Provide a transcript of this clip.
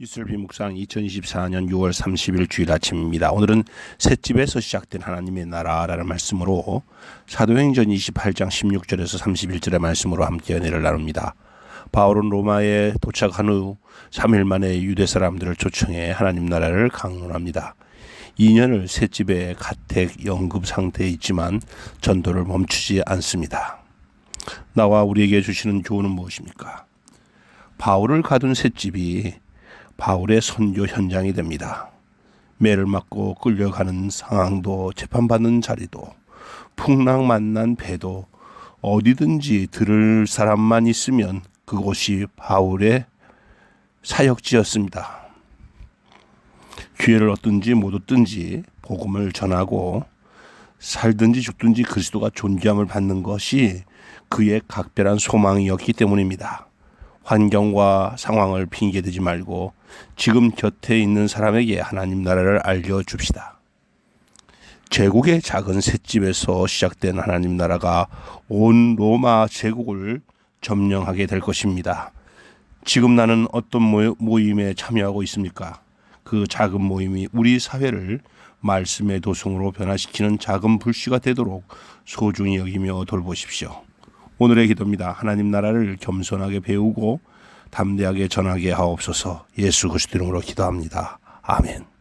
이슬비 묵상 2024년 6월 30일 주일 아침입니다. 오늘은 셋집에서 시작된 하나님의 나라라는 말씀으로 사도행전 28장 16절에서 31절의 말씀으로 함께 은혜를 나눕니다. 바울은 로마에 도착한 후 3일 만에 유대 사람들을 초청해 하나님 나라를 강론합니다. 2년을 셋집에 가택 영급 상태에 있지만 전도를 멈추지 않습니다. 나와 우리에게 주시는 교훈은 무엇입니까? 바울을 가둔 셋집이 바울의 선교 현장이 됩니다. 매를 맞고 끌려가는 상황도 재판받는 자리도 풍랑 만난 배도 어디든지 들을 사람만 있으면 그곳이 바울의 사역지였습니다. 기회를 얻든지 못 얻든지 복음을 전하고 살든지 죽든지 그리스도가 존귀함을 받는 것이 그의 각별한 소망이었기 때문입니다. 환경과 상황을 핑계대지 말고 지금 곁에 있는 사람에게 하나님 나라를 알려줍시다. 제국의 작은 셋집에서 시작된 하나님 나라가 온 로마 제국을 점령하게 될 것입니다. 지금 나는 어떤 모- 모임에 참여하고 있습니까? 그 작은 모임이 우리 사회를 말씀의 도성으로 변화시키는 작은 불씨가 되도록 소중히 여기며 돌보십시오. 오늘의 기도입니다. 하나님 나라를 겸손하게 배우고 담대하게 전하게 하옵소서. 예수 그리스도 이름으로 기도합니다. 아멘.